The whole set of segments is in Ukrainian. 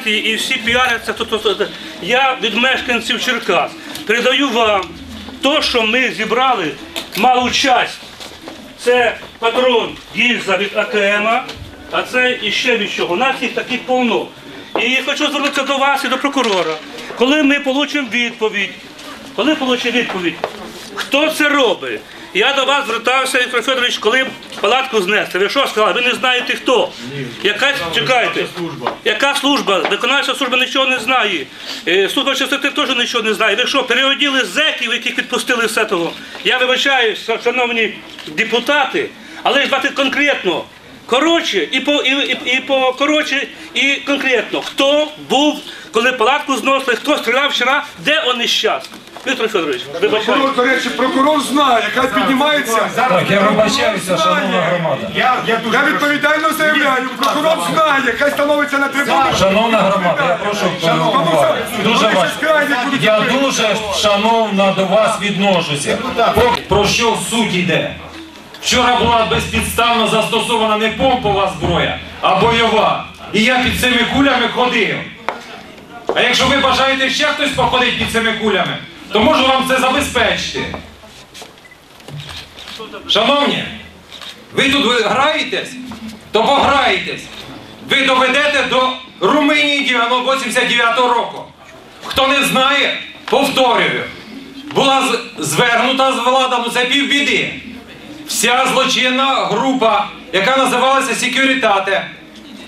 демократії і всі піаряться. Я від мешканців Черкас передаю вам то, що ми зібрали малу часть. Це патрон гільза від АКМ, а це іще від чого. У нас їх таких повно. І хочу звернутися до вас і до прокурора. Коли ми отримаємо відповідь, коли отримаємо відповідь, хто це робить? Я до вас звертався, Віктор Федорович, коли палатку знести. Ви що сказали? Ви не знаєте хто? Яка чекайте? Яка служба? Виконавча служба нічого не знає. Е, Служба чистоти теж нічого не знає. Ви що, переоділи зеків, яких відпустили з цього? Я вибачаюся, шановні депутати, але ж бати конкретно. Коротше, і по і, і, і по коротше, і конкретно, хто був, коли палатку зносили, хто стріляв вчора, де вони зараз? Віктор Федорович, вибачаю. Прокурор, до речі, прокурор знає, яка піднімається. Так, я вибачаюся, шановна громада. Я, я дуже Я відповідально заявляю, прокурор знає, яка становиться на трибуні. Шановна громада, я прошу уваги. Дуже важливо. Я дуже шановно до вас відношуся. Про, про що суть йде? Вчора була безпідставно застосована не помпова зброя, а бойова. І я під цими кулями ходив. А якщо ви бажаєте ще хтось походить під цими кулями, то можу вам це забезпечити. Шановні, ви тут граєтесь, то пограєтесь. Ви доведете до Румунії 89-го року. Хто не знає, повторюю. Була звернута з влада, ну це півбіди. Вся злочинна група, яка називалася Секюрітате,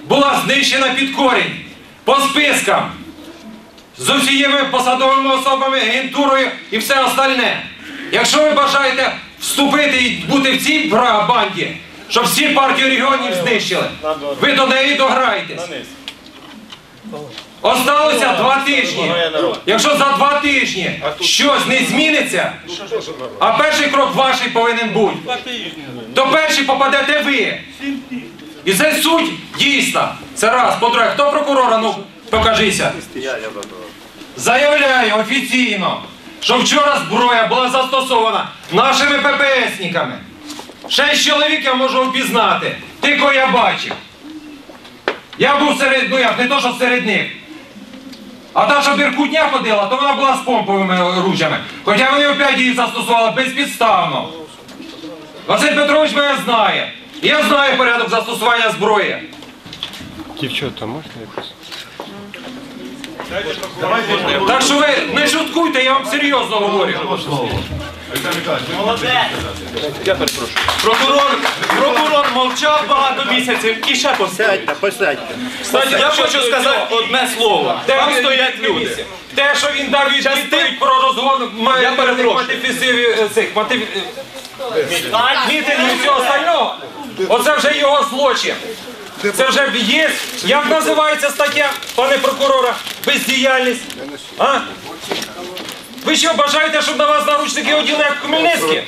була знищена під корінь по спискам з усією посадовими особами, агентурою і все остальне. Якщо ви бажаєте вступити і бути в цій банді, щоб всі партії регіонів знищили, ви до неї дограєтесь. Осталося два тижні. Якщо за два тижні щось не зміниться, а перший крок ваш повинен бути, то перший попадете ви. І це суть дійсна. Це раз. По-друге, хто прокурора? Ну, покажися. Заявляю офіційно, що вчора зброя була застосована нашими ППСниками. Шесть чоловік я можу впізнати. Тільки я бачив. Я був серед, ну як, не то, що серед них. А та, що Біркутня ходила, то вона була з помповими ружями. Хоча вони опять її застосували безпідставно. Василь Петрович мене знає. Я знаю порядок застосування зброї. Дівчата, можна якось? Так що ви не шуткуйте, я вам серйозно говорю. Прокурор, прокурор мовчав багато місяців і ще посидьте. посядьте. Кстати, я хочу сказати одне слово. Там стоять люди. Те, що він дав від- відповідь про розгон має Я перепрошую. е, цих мотив... мітингів і всього остального. Оце вже його злочин. Це вже є. Як називається стаття, пане прокурора? Бездіяльність. А? Ви що бажаєте, щоб на вас наручники оділи як Хмельницькі?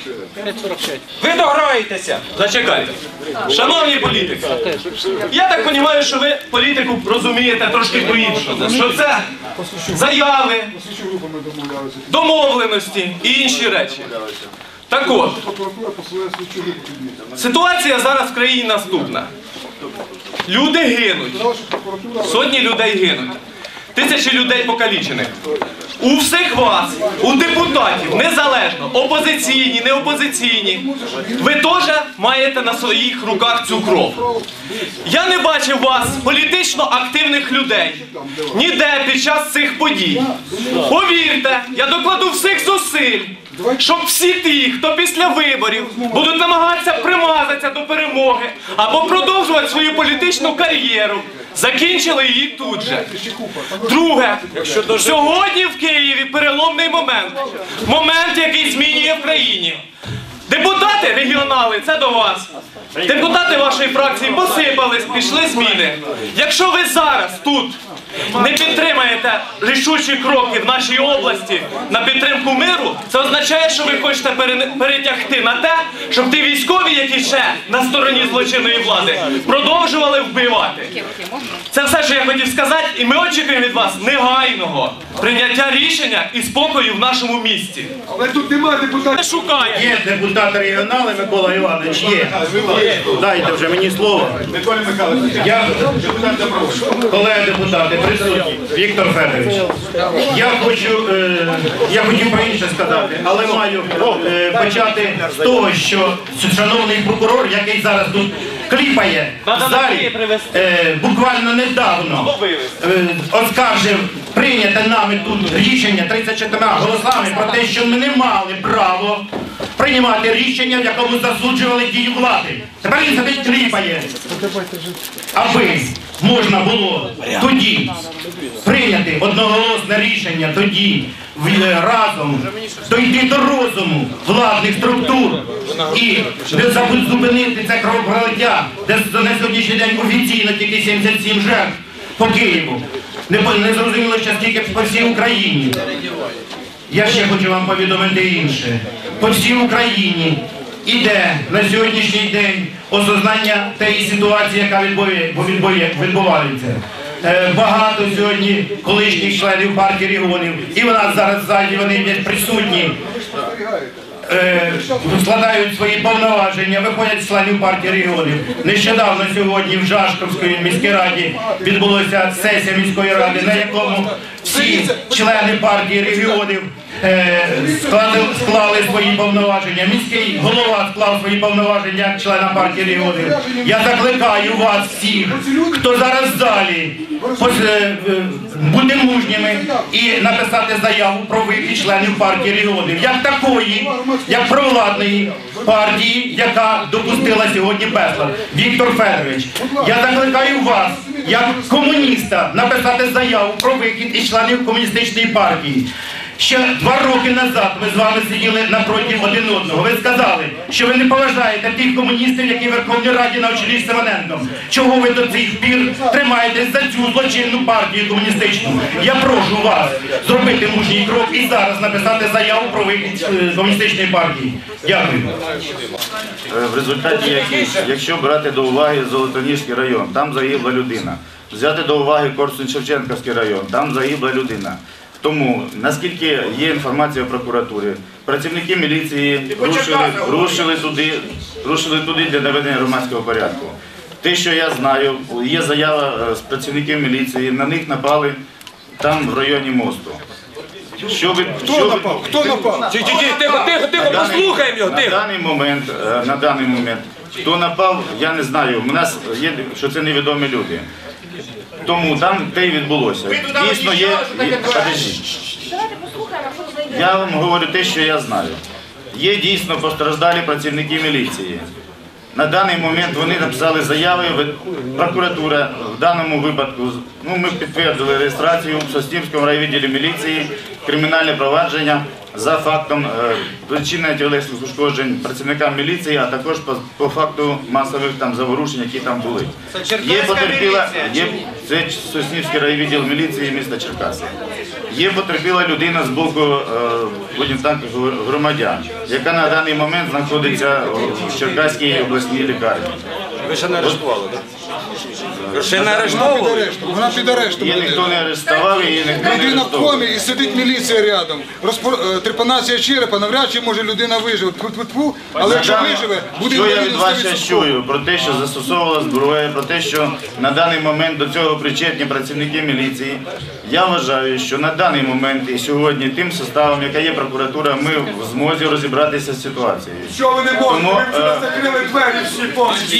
Ви дограєтеся. Зачекайте. Шановні політики, я так розумію, що ви політику розумієте трошки по-іншому. Що це заяви, домовленості і інші речі. Так от, ситуація зараз в країні наступна. Люди гинуть. Сотні людей гинуть. Тисячі людей покалічених. У всіх вас, у депутатів, незалежно, опозиційні, не опозиційні, ви теж маєте на своїх руках цю кров. Я не бачив вас, політично активних людей, ніде під час цих подій. Повірте, я докладу всіх зусиль, щоб всі ті, хто після виборів будуть намагатися примазатися до перемоги або продовжувати свою політичну кар'єру, закінчили її тут же. Друге, сьогодні в Києві переломний момент. Момент, який змінює в країні. Депутати регіонали, це до вас. Депутати вашої фракції посипались, пішли зміни. Якщо ви зараз тут не підтримаєте рішучі кроки в нашій області на підтримку миру, це означає, що ви хочете перетягти на те, щоб ті військові, які ще на стороні злочинної влади, продовжували вбивати. Це все, що я хотів сказати, і ми очікуємо від вас негайного прийняття рішення і спокою в нашому місті. Але тут немає Не депутатів. шукайте. Є депутат. регіонали Микола Іванович є. Дайте вже мені слово. Микола Михайлович, Я, депутат запрошую. колеги депутати, присутні, Віктор Федорович. Я хочу, е, я хотів про інше сказати, але маю е, почати з того, що шановний прокурор, який зараз тут кліпає в залі, е, буквально недавно. Е, оскаржив прийняте нами тут рішення 34 голосами про те, що ми не мали право приймати рішення, в якому засуджували дію влади. Тепер він сидить кліпає аби можна було тоді прийняти одноголосне рішення, тоді е, разом дойти до розуму владних структур і не зупинити це кровопролиття, де на сьогоднішній день офіційно тільки 77 жертв по Києву. Не, не зрозуміло ще скільки по всій Україні. Я ще хочу вам повідомити інше. По всій Україні іде на сьогоднішній день осознання тієї ситуації, яка відбувається. Е, Багато сьогодні колишніх членів партії регіонів, і в нас зараз ззаді вони присутні, е, складають свої повноваження, виходять з членів партії регіонів. Нещодавно сьогодні в Жашковській міській раді відбулася сесія міської ради, на якому всі члени партії регіонів склали, склали свої повноваження. Міський голова склав свої повноваження як члена партії регіонів. Я закликаю вас всіх, хто зараз в залі, е, е, бути мужніми і написати заяву про вихід членів партії регіонів, як такої, як провладної партії, яка допустила сьогодні безлад. Віктор Федорович, я закликаю вас, як комуніста, написати заяву про вихід із членів комуністичної партії. Ще два роки назад ми з вами сиділи напроти один одного. Ви сказали, що ви не поважаєте тих комуністів, які в Верховній Раді на чолі з. Чого ви до цих пір тримаєтесь за цю злочинну партію комуністичну? Я прошу вас зробити мужній крок і зараз написати заяву про вихід е, комуністичної партії. Дякую. Е, В результаті який, якщо брати до уваги Золотоніжський район, там загибла людина. Взяти до уваги Корсунь-Шевченківський район, там загибла людина. Тому, наскільки є інформація в прокуратурі, працівники міліції рушили, рушили, туди, рушили туди для наведення громадського порядку. Те, що я знаю, є заява е, з працівників міліції, на них напали там в районі мосту. Що ви, Хто що ви- напав? Хто напав? Тихо, тихо, тихо, тихо, на даний- послухаємо його, на даний момент, е, на даний момент, хто напав, я не знаю. У нас є, що це невідомі люди. Тому там те й відбулося. Дійсно є. є- Подождіть. Давайте послухаємо, що знайдемо. Я вам говорю те, що я знаю. Є дійсно постраждалі працівники міліції. На даний момент вони написали заяви, ви- прокуратура в даному випадку, ну ми підтвердили реєстрацію в Соснівському райвідділі міліції, кримінальне провадження за фактом е, причинення тілесних ушкоджень працівникам міліції, а також по, по факту масових там заворушень, які там були. Є потерпіла, є, це Соснівський райвідділ міліції міста Черкаси. Є потерпіла людина з боку е, будемо так, громадян, яка на даний момент знаходиться в Черкаській обласній лікарні. Ви ще не арештували, так? Ще не арештовували? Вона під арештом. Її ніхто не арештував, її ніхто не Людина в комі і сидить міліція рядом. Розпор... е, Трепанація черепа, навряд чи може людина виживе. Тьфу-тьфу-тьфу. Але якщо виживе, буде Що я від вас ще 100%. чую? Про те, що застосовувала зброя, про те, що на даний момент до цього причетні працівники міліції. Я вважаю, що на даний момент і сьогодні тим составом, яка є прокуратура, ми в змозі розібратися з ситуацією. Що ви не можете? Тому, Ви вчора е, закрили двері всі повністю.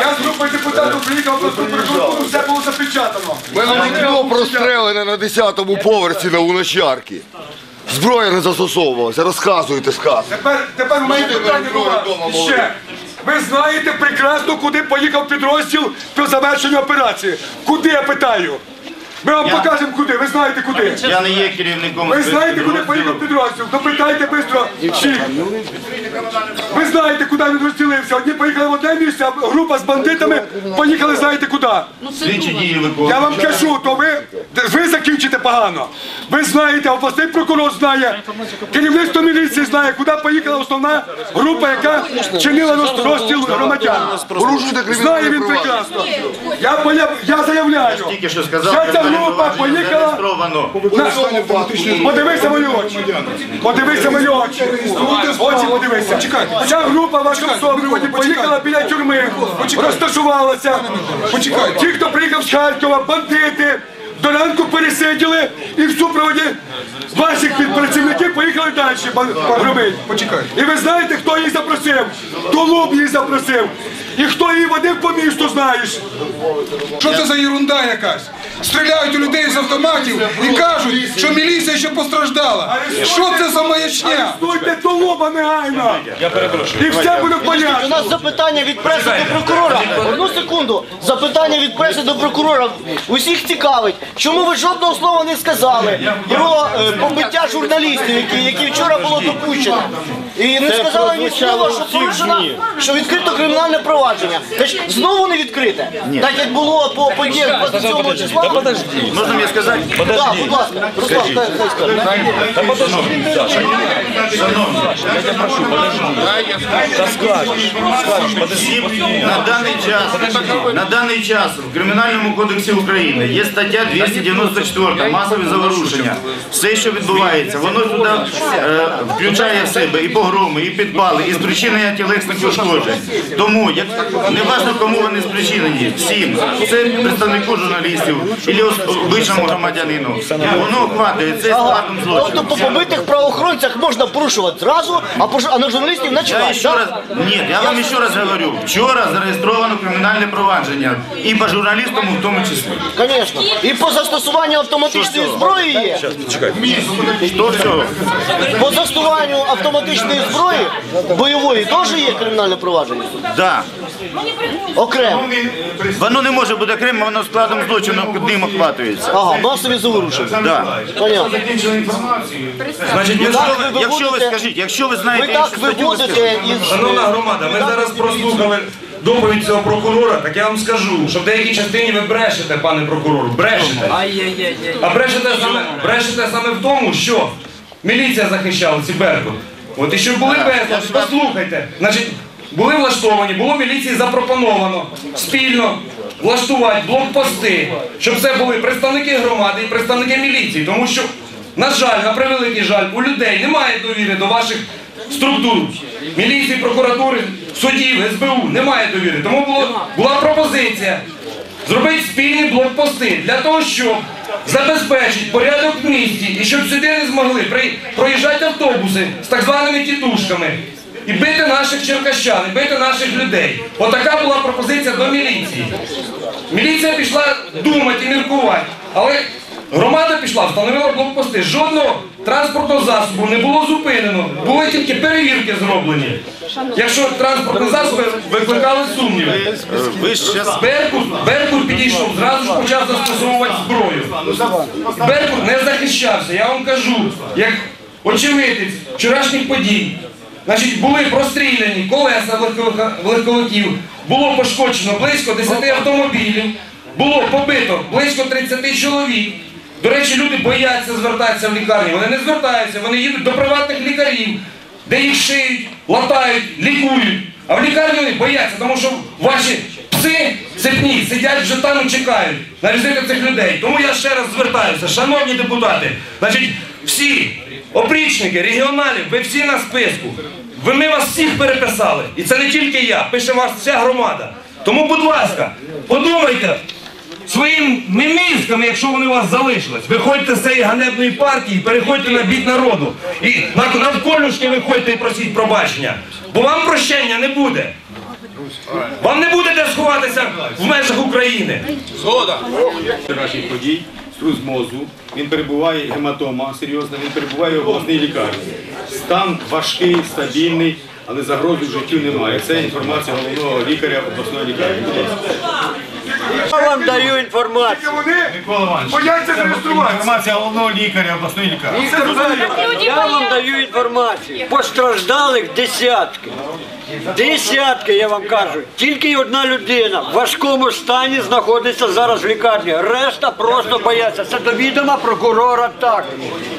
Я з групою депутатів приїхав до прокуратуру, все було запечатано. Мене вікно прострелене на 10-му поверсі на Луначарки. Зброя не застосовувалася, розказуйте сказки. Тепер, тепер у мене питання до вас. Ще. Ви знаєте прекрасно, куди поїхав підрозділ по завершення операції. Куди я питаю? Ми вам Я- покажемо куди, ви знаєте куди. Я не є керівником Ви знаєте, куди поїхав підрозділ? Допитайте швидко всіх. Ви знаєте, куди він розділився. Одні поїхали в одне місце, а група з бандитами поїхали знаєте куди. Слідчі дії Я виконують. вам кажу, то ви, ви закінчите погано. Ви знаєте, обласний прокурор знає, керівництво міліції знає, куди поїхала основна група, яка чинила роз- розстріл громадян. Порушуйте кримінальне Знає він провадження. прекрасно. Я, поя- я заявляю, Тільки що сказав, ця група поїхала на- Подивися мої очі. Подивися мої очі. Очі подивися. Ця група ваша особливо поїхала біля тюрми, розташувалася. Ті, хто приїхав з Харкова, бандити, до ранку пересиділи і в супроводі ваших підпрацівників поїхали далі робити. І ви знаєте, хто їх запросив? Тулуб їх запросив. І хто її водив по місту, знаєш. Що це за ерунда якась? Стріляють у людей з автоматів і кажуть, що міліція ще постраждала. Що це за маячня? Стойте Тулуба негайно. Я перепрошую. І все буде в У нас запитання від преси до прокурора. Одну секунду. Запитання від преси до прокурора. Усіх цікавить, чому ви жодного слова не сказали про е, побиття журналістів, які, які вчора було допущено. І не сказали ні слова, що порушено, що відкрито кримінальне провадження. Значить, знову не відкрите. Так як було по подіях 27 числа. Можна мені сказати? Так, будь ласка, Руслан, хай хай скаже. На даний час, на даний час в Кримінальному кодексі України є стаття 294 масові заворушення. Все, що відбувається, воно туди е, включає в себе і погроми, і підпали, і спричинення тілесних ушкоджень. Тому, як не важливо, кому вони спричинені, всім, це представнику журналістів або обичному громадянину. Воно охватує цей складом Тобто по побитих правоохоронцях можна порушувати зразу, а по а на журналістів Я раз, нет, я вам еще раз говорю, вчора зареєстровано кримінальне провадження і по журналістам в тому числі. Звісно. І по застосуванню автоматичної зброї є. Що? По застосуванню автоматичної зброї бойової теж є кримінальне провадження. Да. Окремо. Воно не може бути окремо, воно складом злочину ним охватується. Ага, масові заворушення. Да. Понятно. Значить, ми Так що- ви Якщо ви виводите, скажіть, якщо ви ви знаєте так іншу статтю, ви скажіть. виводите із... Шановна громада, ми зараз прослухали доповідь цього прокурора, так я вам скажу, що в деякій частині ви брешете, пане прокурор, брешете. А брешете саме, брешете саме в тому, що міліція захищала ці Беркут. От і щоб були безлад, послухайте. Значить, були влаштовані, було міліції запропоновано спільно влаштувати блокпости, щоб це були представники громади і представники міліції. Тому що, на жаль, на превеликий жаль, у людей немає довіри до ваших структур. Міліції, прокуратури, судів, СБУ немає довіри. Тому було, була пропозиція зробити спільні блокпости для того, щоб забезпечити порядок в місті і щоб сюди не змогли проїжджати автобуси з так званими тітушками і бити наших черкащан, і бити наших людей. Отака була пропозиція до міліції. Міліція пішла думати і міркувати, але громада пішла, встановила блокпости. Жодного транспортного засобу не було зупинено, були тільки перевірки зроблені. Якщо транспортні засоби викликали сумніви. Беркут, Беркут підійшов, зразу ж почав застосовувати зброю. Беркут не захищався, я вам кажу, як очевидець вчорашніх подій. Значить, були простріляні колеса легковиків, було пошкоджено близько 10 автомобілів, було побито близько 30 чоловік. До речі, люди бояться звертатися в лікарні. Вони не звертаються, вони їдуть до приватних лікарів, де їх шиють, латають, лікують. А в лікарні вони бояться, тому що ваші пси цепні сидять вже там і чекають на візити цих людей. Тому я ще раз звертаюся, шановні депутати, значить, всі опрічники, регіоналів, ви всі на списку. Ви ми вас всіх переписали. І це не тільки я, пише вас вся громада. Тому, будь ласка, подумайте своїми мізками, якщо вони у вас залишились. Виходьте з цієї ганебної партії, переходьте на бік народу. І на- навколюшки виходьте і просіть пробачення. Бо вам прощення не буде. Вам не буде де сховатися в межах України. вчорашніх подій, струс мозу, він перебуває гематома серйозна, він перебуває в обласній лікарні. Стан важкий, стабільний, але загрози в життю немає. Це інформація головного лікаря обласної лікарні. Я вам даю інформацію. Бояться зареєструватися. Інформація головного лікаря обласної лікарні. Я вам даю інформацію. Постраждалих десятки. Десятки, я вам кажу. Тільки одна людина в важкому стані знаходиться зараз в лікарні. Решта просто бояться. Це до відома прокурора так.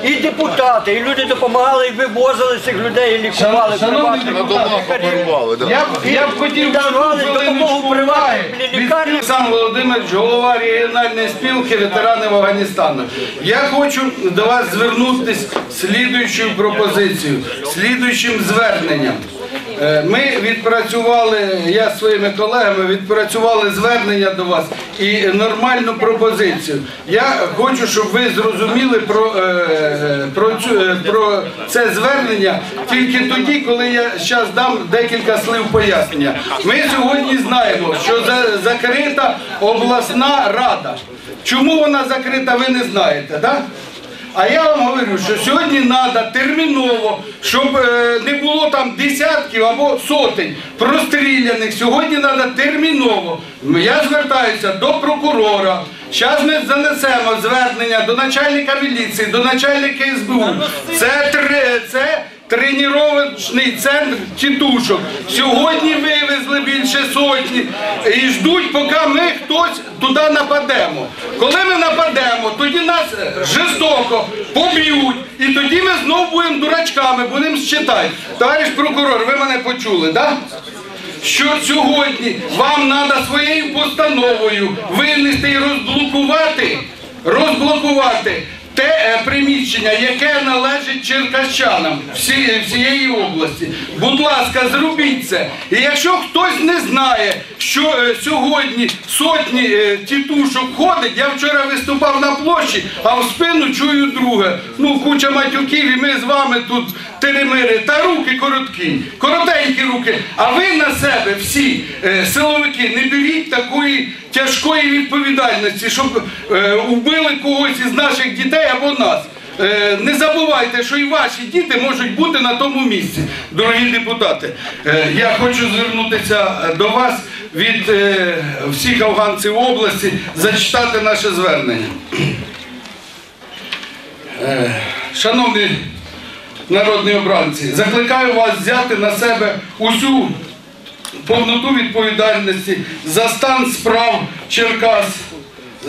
І депутати, і люди допомагали, і вивозили цих людей, і лікували Шановні приватних. Я б, я б хотів давали допомогу уваги. лікарням. Олександр Володимирович, голова регіональної спілки ветеранів Афганістану. Я хочу до вас звернутися з слідуючою пропозицією, слідуючим зверненням. Е, Ми відпрацювали, я зі своїми колегами відпрацювали звернення до вас і нормальну пропозицію. Я хочу, щоб ви зрозуміли про, е, про, е, про це звернення тільки тоді, коли я зараз дам декілька слів пояснення. Ми сьогодні знаємо, що за- закрита обласна рада. Чому вона закрита, ви не знаєте, так? А я вам говорю, що сьогодні треба терміново, щоб е, не було там десятків або сотень простріляних. Сьогодні треба терміново. Я звертаюся до прокурора. Зараз ми занесемо звернення до начальника міліції, до начальника СБУ. Це три це. Тренувальний центр тітушок. Сьогодні вивезли більше сотні і ждуть, поки ми хтось туди нападемо. Коли ми нападемо, тоді нас жорстоко поб'ють, і тоді ми знову будемо дурачками, будемо считати. Товариш прокурор, ви мене почули, так? Що сьогодні вам треба своєю постановою винести і розблокувати, розблокувати те е, приміщення, яке належить черкащанам всі, всієї області. Будь ласка, зробіть це. І якщо хтось не знає, що е, сьогодні сотні е, тітушок ходить, я вчора виступав на площі, а в спину чую друге. Ну, куча матюків, і ми з вами тут теремири. Та руки короткі, коротенькі руки. А ви на себе всі е, силовики не беріть такої тяжкої відповідальності, щоб е, вбили когось із наших дітей або нас. Е, Не забувайте, що і ваші діти можуть бути на тому місці, дорогі депутати. Е, Я хочу звернутися до вас від е, всіх афганців області, зачитати наше звернення. Е, Шановні народні обранці, закликаю вас взяти на себе усю повноту відповідальності за стан справ Черкас,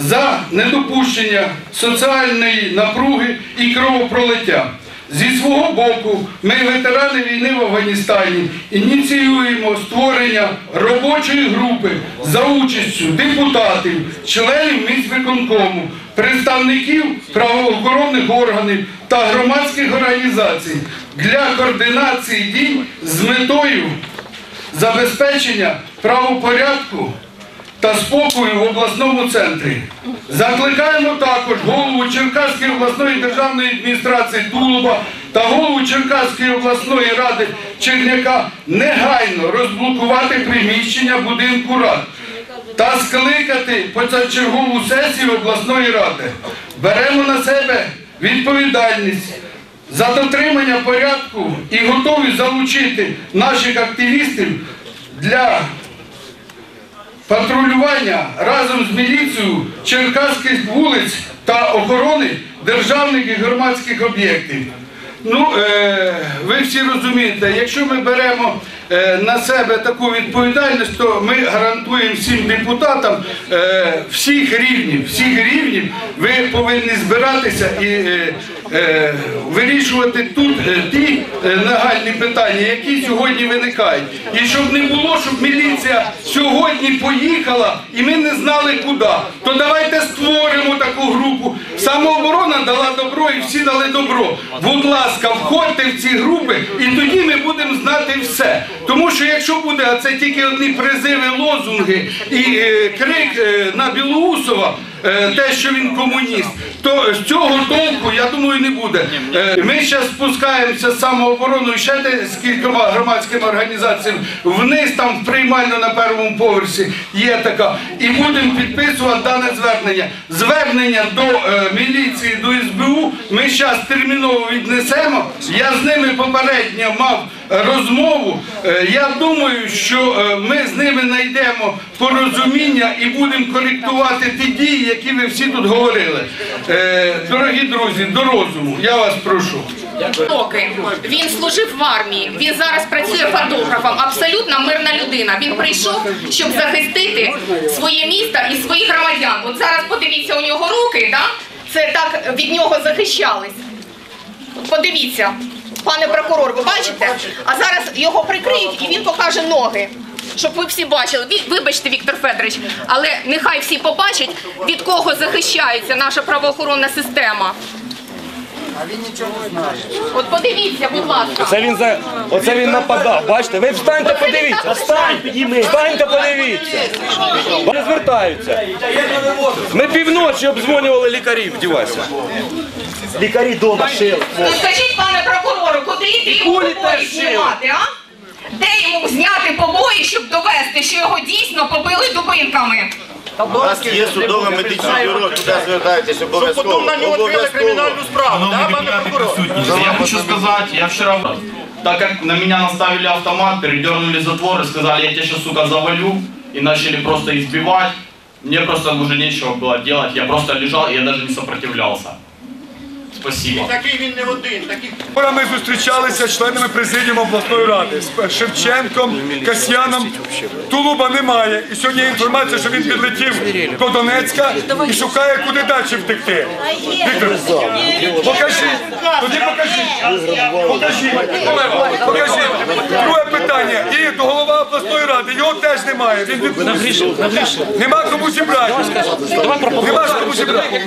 за недопущення соціальної напруги і кровопролиття. Зі свого боку, ми, ветерани війни в Афганістані, ініціюємо створення робочої групи за участю депутатів, членів міськвиконкому, представників правоохоронних органів та громадських організацій для координації дій з метою забезпечення правопорядку та спокою в обласному центрі. Закликаємо також голову Черкаської обласної державної адміністрації Тулуба та голову Черкаської обласної ради Черняка негайно розблокувати приміщення будинку рад та скликати позачергову сесію обласної ради. Беремо на себе відповідальність за дотримання порядку і готові залучити наших активістів для патрулювання разом з міліцією черкаських вулиць та охорони державних і громадських об'єктів. Ну, е, ви всі розумієте, якщо ми беремо на себе таку відповідальність, то ми гарантуємо всім депутатам е, всіх рівнів, всіх рівнів ви повинні збиратися і е, е, вирішувати тут е, ті е, нагальні питання, які сьогодні виникають. І щоб не було, щоб міліція сьогодні поїхала і ми не знали куди, то давайте створимо таку групу. Самооборона дала добро і всі дали добро. Будь ласка, входьте в ці групи, і тоді ми будемо знати все. Тому що якщо буде а це тільки одні призиви, лозунги і е, крик е, на Білоусова, те, що він комуніст, то з цього толку, я думаю, не буде. Е, Ми зараз спускаємося з самообороною ще з кількома громадськими організаціями вниз, там в приймальну на першому поверсі є така. І будемо підписувати дане звернення. Звернення до е, міліції, до СБУ ми зараз терміново віднесемо. Я з ними попередньо мав е, розмову. Е, Я думаю, що е, ми з ними знайдемо порозуміння і будемо коректувати ті дії, які ви всі тут говорили. Е, Дорогі друзі, до розуму, я вас прошу. Він служив в армії. Він зараз працює фотографом. Абсолютно мирна людина. Він прийшов, щоб захистити своє місто і своїх громадян. От зараз подивіться у нього руки, да? Це так від нього захищались. Подивіться, пане прокурор, ви бачите? А зараз його прикриють і він покаже ноги. Щоб ви всі бачили. Вибачте, Віктор Федорович, але нехай всі побачать, від кого захищається наша правоохоронна система. От подивіться, будь ласка. Це він за оце він нападав. Бачите, ви встаньте, подивіться. Встань, підійми. Встаньте, подивіться. Вони звертаються. Ми півночі обдзвонювали лікарів, дівайся. Лікарі дома шили. Скажіть, пане прокурору, куди йти йому Кулі знімати, а? Де йому зняти побої, щоб довести, що його дійсно побили дубинками? У нас є судове медичне бюро, туди звертайтеся обов'язково. Потім на нього відкрили кримінальну справу, да, пане прокурор? Я хочу сказать, я вчера, так как на меня наставили автомат, передернули затвор и сказали, я тебя сейчас, сука, завалю, и начали просто избивать, мне просто уже нечего было делать, я просто лежал, и я даже не сопротивлялся. Спасибо. Такий він не один, такий Вчора ми зустрічалися з членами президіуму обласної ради з Шевченком, Касьяном. Тулуба немає. І сьогодні є інформація, що він підлетів до Донецька і шукає, куди далі втекти. Віктор, покажіть. Тоді покажіть. Покажіть. Покажіть. Друге питання. І до голова обласної ради. Його теж немає. Він відпустив. Нема кому зібрати. Нема кому зібрати.